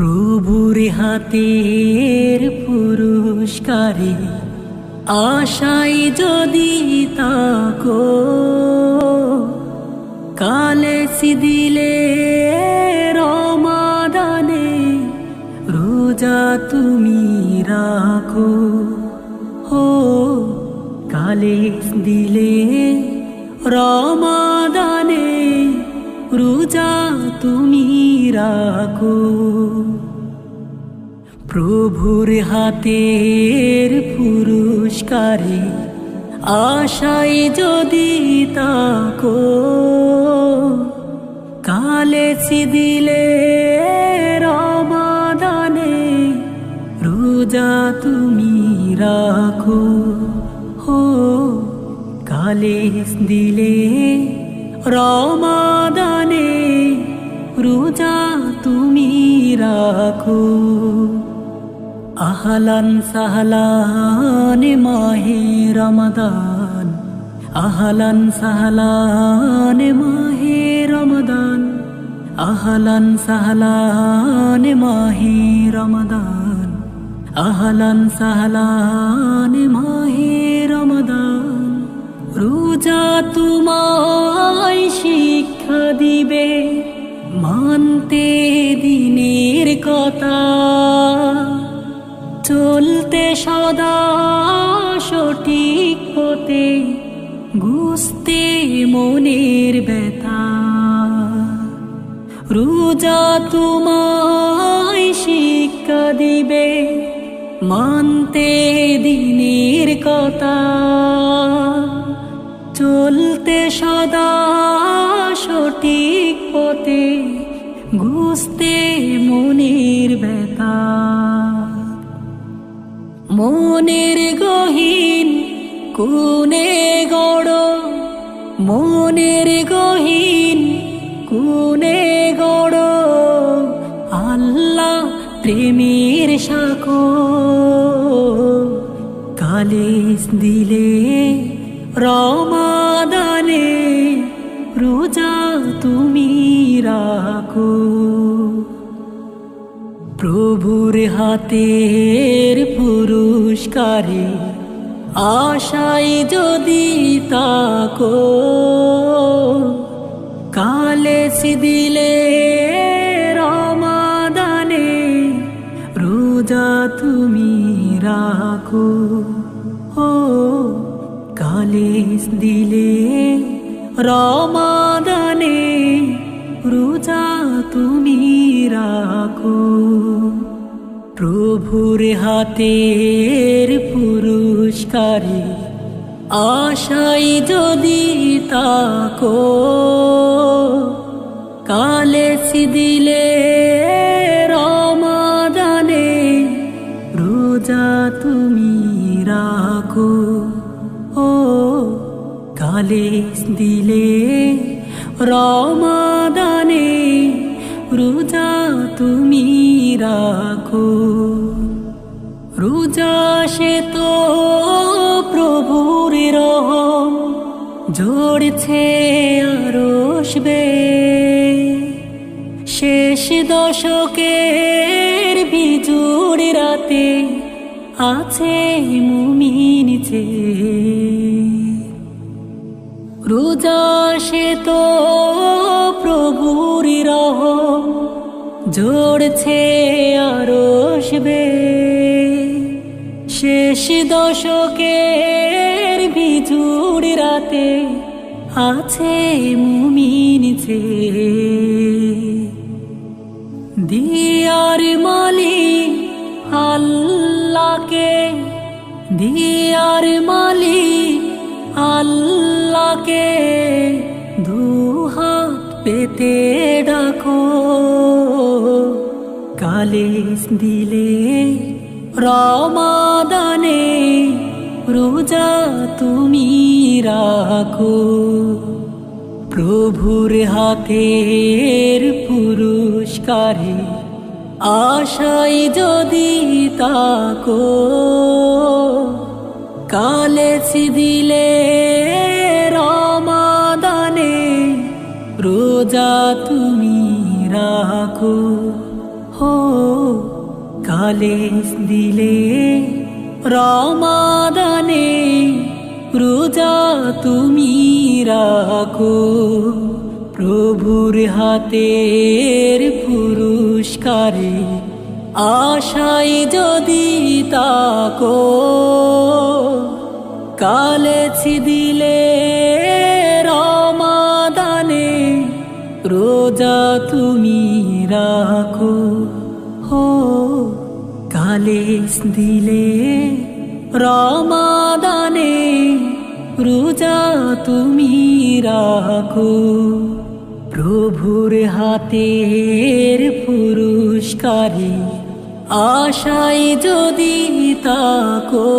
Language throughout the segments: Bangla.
প্রভুর হাতের পুরস্কারে আশাই যদি তাকো, কালে দিলে রমাদানে রোজা তুমি রাখো। ও কালে দিলে রমাদানে রোজা তুমি রাখো। প্রভুর হাতের পুরস্কারে আশাই যদি তাকো, কালে দিলে রমাদানে রোজা তুমি রাখো। হো, কালে দিলে রমাদানে রোজা তুমি রাখো। আহলান সাহলান মাহে রমদান। আহলান সাহলান মাহে রমদান। আহলান সাহলান মাহে রমদান। আহলান সাহলান মাহে রোজা তোমায় শিক্ষা দিবে, মানতে দিনের কথা। চলতে সদা সঠিক পথে, গুস্তে মনের ব্যথা। রোজা তোমায় শিক্ষা দিবে, মানতে দিনের কথা। গুস্তে মনের ব্যথা। মনের গহীন কোনে গড়। মনের গহীন কোনে গড়। আল্লাহ প্রেমের সাকো কালিস দিলে রমাদানে রোজা তুমি রাখো। প্রভুর হাতের পুরস্কারে আশাই যদি তাকো, কালে দিলে রমাদানে রোজা তুমি রাখো। ও, কালে দিলে রমাদানে রোজা তুমি রাখো। প্রভুর হাতের পুরস্কারে আশাই যদি তাকো, কালে দিলে রমাদানে রোজা তুমি রাখো। ও কালে দিলে রমাদানে রোজা তুমি রাখো। রোজা সে তো প্রভুর রহম জড়ছে আরসবে শেষ দশকের বিজুড় রাতে আছে মুমিন যে। রোজা সে তো প্রভুর রহম জড়ছে আরসবে শেষ দশকের বিজুড় রাতে আছে মুমিন যে। দিয়ার মালি আল্লাহকে, দিয়ার মালি আল্লাহকে দুহাত পেতে ডাকো। কালিস দিলে রমাদানে রোজা তুমি রাখো। প্রভুর হাতের পুরস্কারে আশাই যদি তাকো। কালে দিলে রমাদানে রোজা তুমি রাখো। হো কালে দিলে রমাদানে রোজা তুমি রাখো। প্রভুর হাতের পুরস্কারে আশাই যদি তাকো কালেছি দিলে রোজা তুমি রাখো হো কালেস দিলে রমাদানে রোজা তুমি রাখো। প্রভুর হাতের পুরস্কারে আশাই যদি তাকো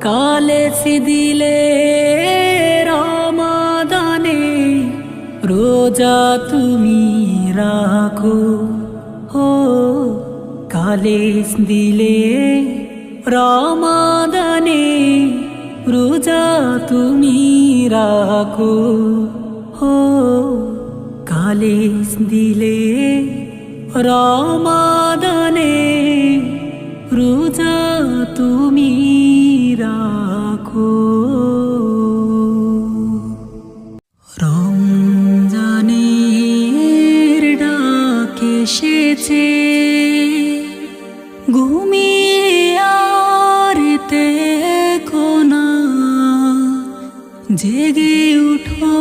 কালেস দিলে রোজা তুমি রাখো। হো কালেস দিলে রমাদানে রোজা তুমি রাখো। হো কালেস দিলে রমাদানে রোজা তুমি জেগে উঠো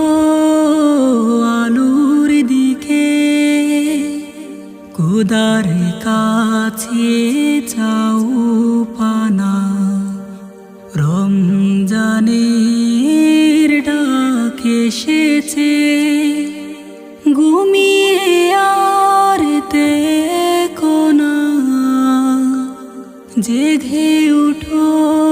আলোর দিকে। কোদার কাছে যাও পানা। রমজানের ডাক এসেছে। ঘুমিয়ে আর জেঘে উঠো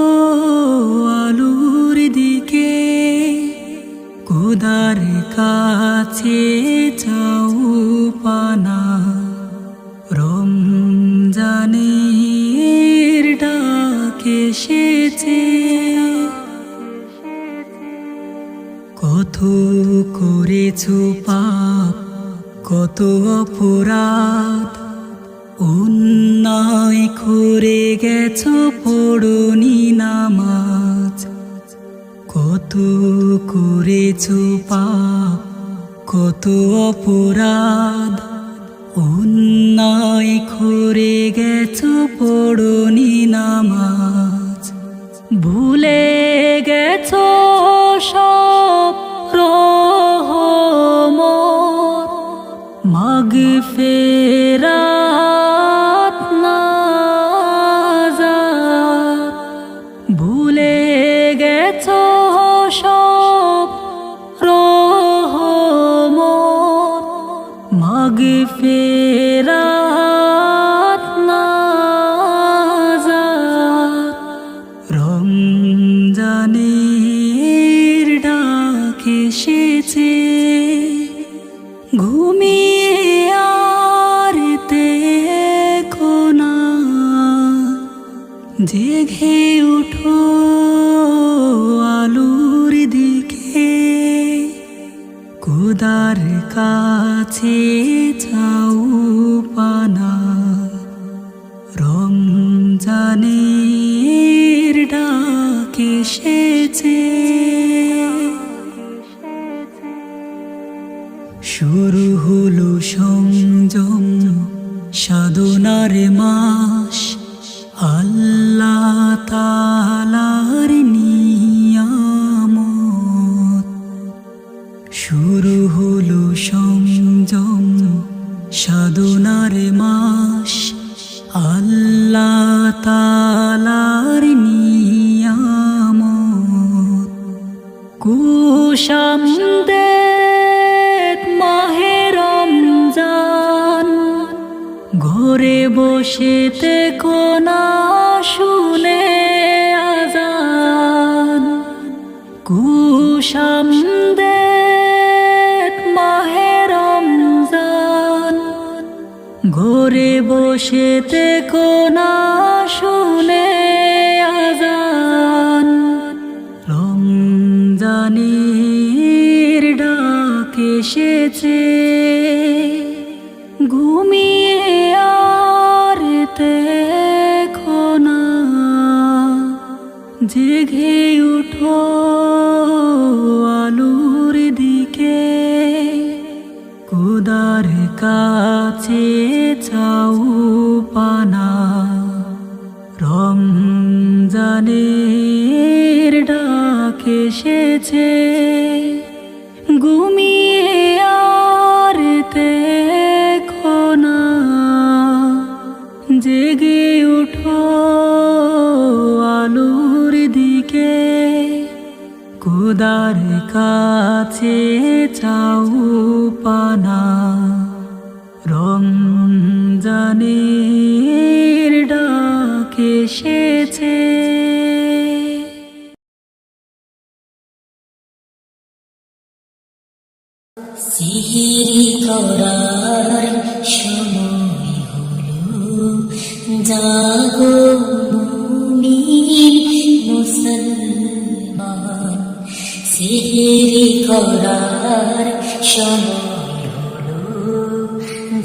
করেছ পাপ, কত অপরাধ। অন্যায় করে গেছ পড়নি নামাজ। কত করেছ পাপ, কত অপরাধ। অন্যায় করে গেছ পড়নি নামাজ। ভুলে গেছ সব ফেরাত নাজাত ভুলে গেছো সব রহমত মাগ ফেরাত নাজাত রমজানের ডাক এসেছে। জেঘে উঠো আলুর দিকে। কোদার কাছে যাও পানা। রমজানের ডাক এসেছে শুরু হলো সংযম, সাধনার মাস। কুশামদে মাহে রমজান। ঘরে বসেতে কোনা শুনে আজান। কুশামদে মাহে রমজান। ঘরে বসেতে কোনা শুনে আজান। রমজানের রমজানের ডাক এসেছে। ঘুমিয়ে আর দেখো জেগে উঠো আলুর দিকে। কুদার কাছে চাউ পানা, রমজানের ডাক এসেছে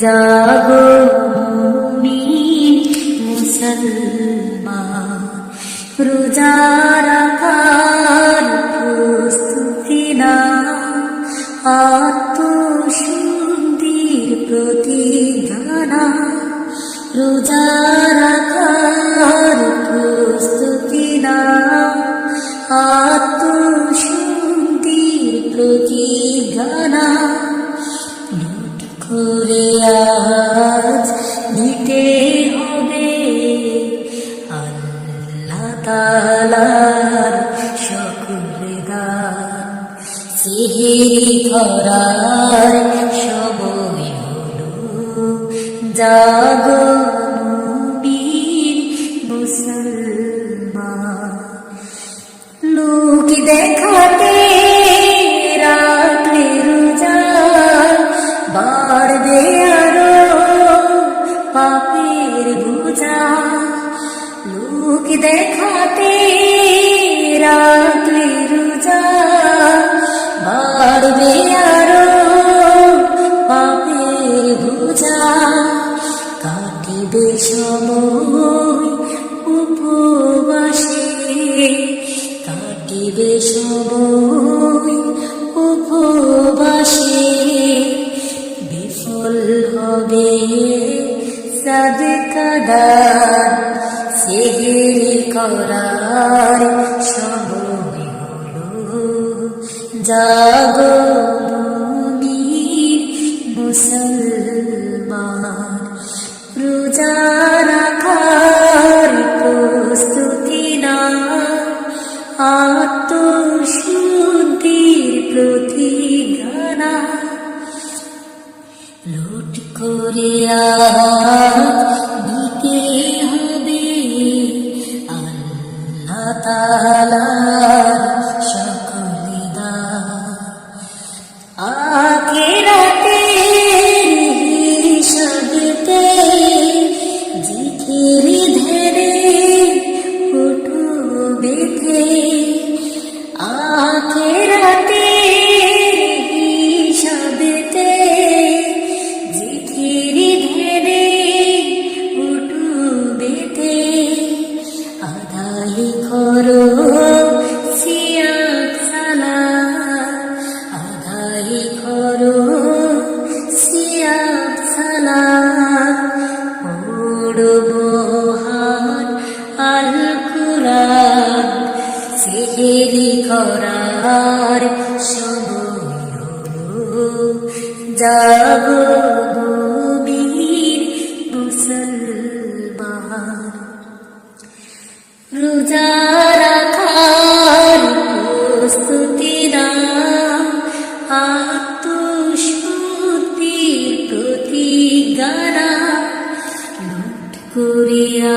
জাগো মুমিন মুসলমান। রোজা রাখার প্রস্তুতি না আত্মশুদ্ধির প্রতিজ্ঞানা রোজা রাখার প্রস্তুতি না আত্মশুদ্ধির প্রতিজ্ঞানা করে আজ দিতে হবে। আল্লাহ তালার সকল গান সিহিরি ধরার সময় হলো জাগো কাটিবে সময় উপবাসে। বিফল হবে সাদকাদার সেহেরি করার সময় হল জাগো। আত্মশুদ্ধির প্রতিজ্ঞানা লুট করে দিতে হবে। আল্লাহ তালার মহান আল কুরান সিহেরি করার সময় হলো করিয়া